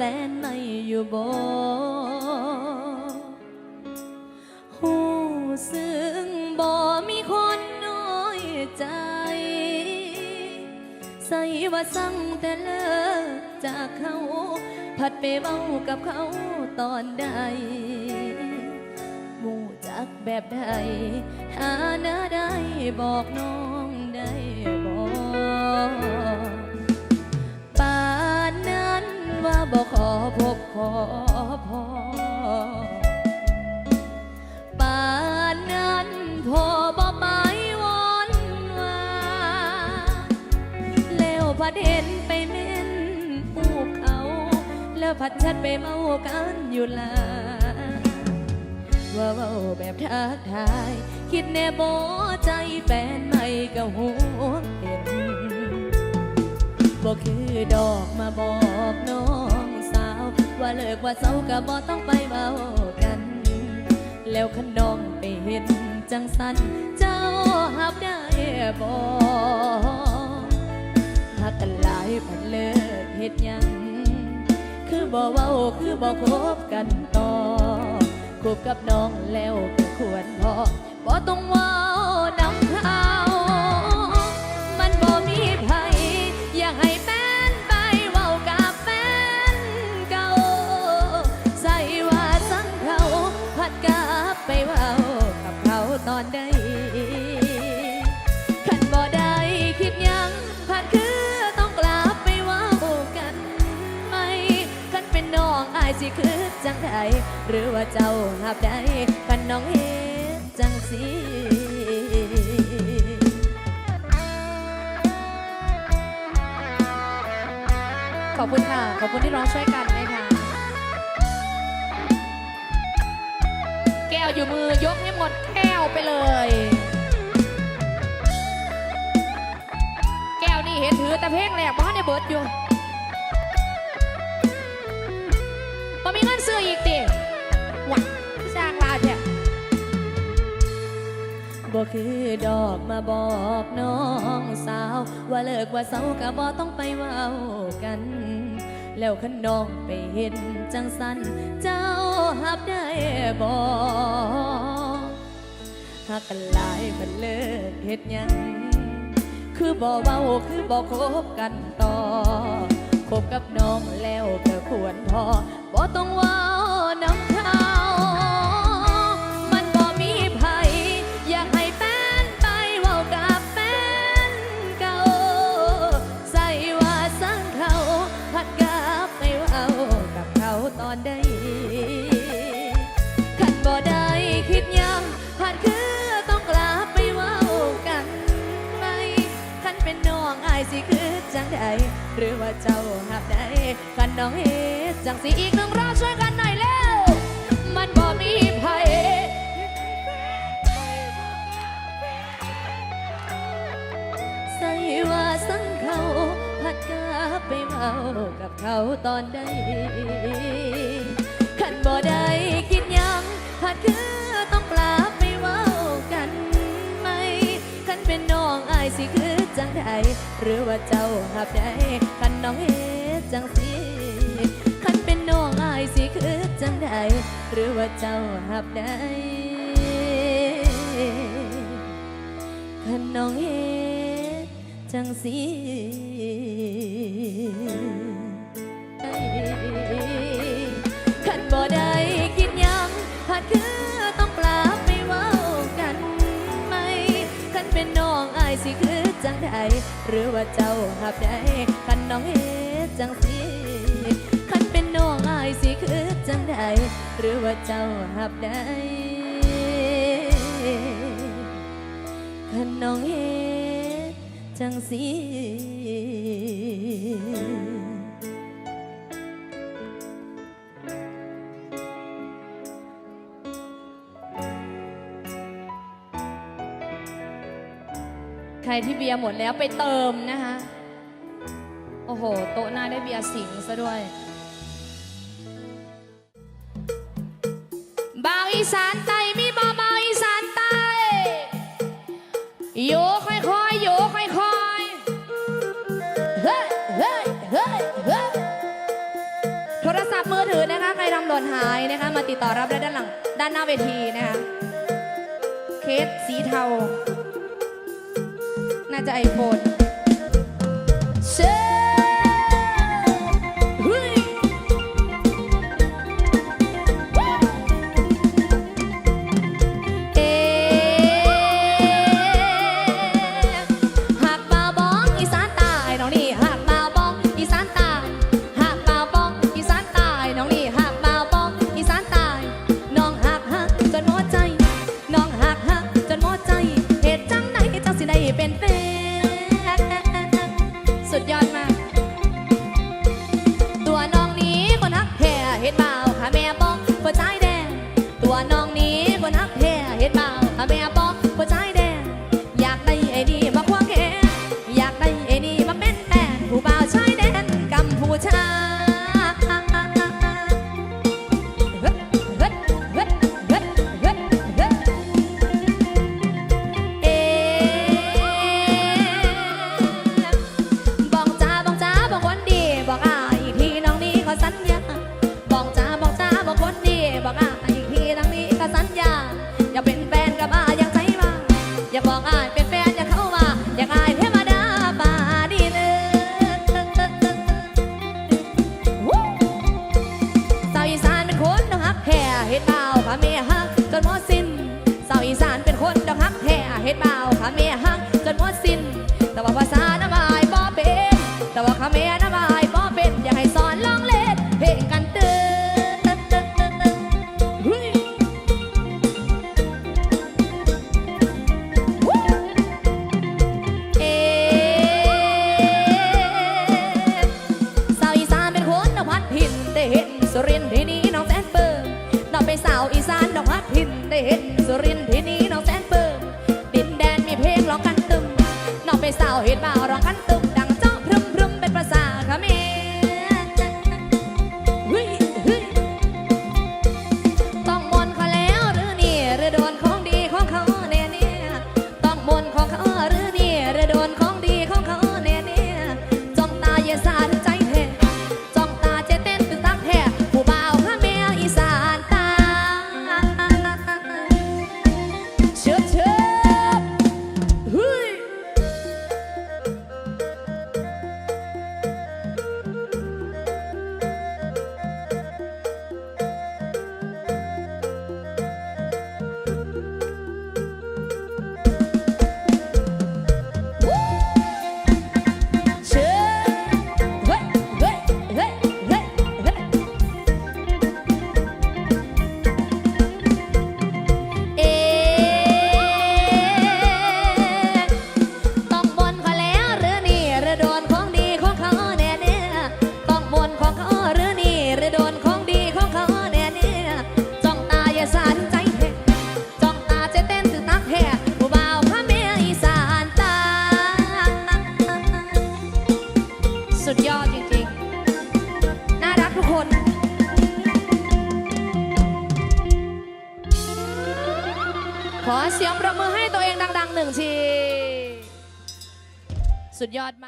แฟนไม่อยู่บ่หูซึ่งบ่มีคนน้อยใจ ใส่ว่าสั่งแต่เลิกจากเขา ผัดไปเบ้ากับเขาตอนใดหมู่จักแบบใดหาหน้าได้บอกน้องได้บอก อพัดชัดไปเมากันอยู่ลาว่าเว้าแบบทักทาย คิดแน่บ่ใจแฟนไม่ก็หัวเห็นบ่คือดอกมาบอกน้องสาว ว่าเลิกว่าเศร้าก็บ่ต้องไปเว้ากัน แล้วขนองไปเห็นจังสันเจ้าหับได้บ่หักกันหลายพันเลิกเฮ็ดยัง คือบ่เว้าคือบ่คบกันต่อคบกับน้องแล้วก็ควรพอบ่ต้องเว้านำเขามันบ่มีไผอยากให้แฟนไปเว้ากับแฟนเก่าใส่ว่าสังเขาพัดกลับไปเว้ากับเขาตอนใด สิคือจังใดหรือว่าเจ้าหับได้ขันน้องเฮ็ดจังสิขอบคุณค่ะ ขอบคุณที่ร้องช่วยกันนะคะแก้วอยู่มือยกให้หมดแก้วไปเลย แก้วนี่เห็นถือแต่เพลงแหลกบ้านในเบิร์ดอยู่ ซื้ออีกติหวังสร้างลาเนี่ยบ่คือดอกมาบอกน้องสาว ว่าเลิกว่าเศร้าก็บ่ต้องไปเว้ากัน แล้วขันน้องไปเห็นจังสัน เจ้าหับได้บ่หากกันหลายมันเลิกเฮ็ดหยัง คือบ่เว้าคือบ่คบกันต่อ คบกับน้องแล้วก็ควรพอบ่ต้องว่าน้ำ จังใดหรือว่าเจ้าหับได้ขันน้องเฮจังสิอีกหนึ่งรอช่วยกันหน่อยเร็วมันบ่มีไผใส่ว่าสังเขาพัดกลับไปเมากับเขาตอนใดขันบ่ได้คิดยังผัดคือต้องกลับไปเว้ากันไหมขันเป็นน้องอายสิคือ จังใดหรือว่าเจ้าหับได้ขันน้องเฮ็ดจังสิขันเป็นน้องอายสิคือจังใดหรือว่าเจ้าหับได้ขันน้องเฮ็ดจังสิขันบ่ได้คิดยังผัดคือต้องกลับไปเว้ากันไหมขันเป็นน้องอายสิคือ จังใดหรือว่าเจ้าหับได้ขันน้องเฮ็ดจังสิขันเป็นน้องอายสิคือจังใดหรือว่าเจ้าหับได้ขันน้องเฮ็ดจังสิ ใครที่เบียร์หมดแล้วไปเติมนะคะ โอ้โห โต๊ะหน้าได้เบียร์สิงซะด้วย บาวอีสานไตมีบาอบาวอีสานไตโยค่อยๆโยค่อยๆ เฮ้ยเฮ้ยเฮ้ยเฮ้โทรศัพท์มือถือนะคะ ใครทำหล่นหายนะคะ มาติดต่อรับได้ด้านหลัง ด้านหน้าเวทีนะคะ เคสสีเทา น่าจะไอโฟน สุดยอดมาก นหมอสิ้นสาวอีสานเป็นคนดอกฮักแท้เฮ็ดเบาค่ะเมีฮัก เราไปสาวอีสานดอกฮักหินได้เห็นสุรินที่นี้น้องแสนเปิมดินแดนมีเพลงร้องกันตึมน้องไปสาวเห็ดบ่าวร้องกัน ที สุดยอดมาก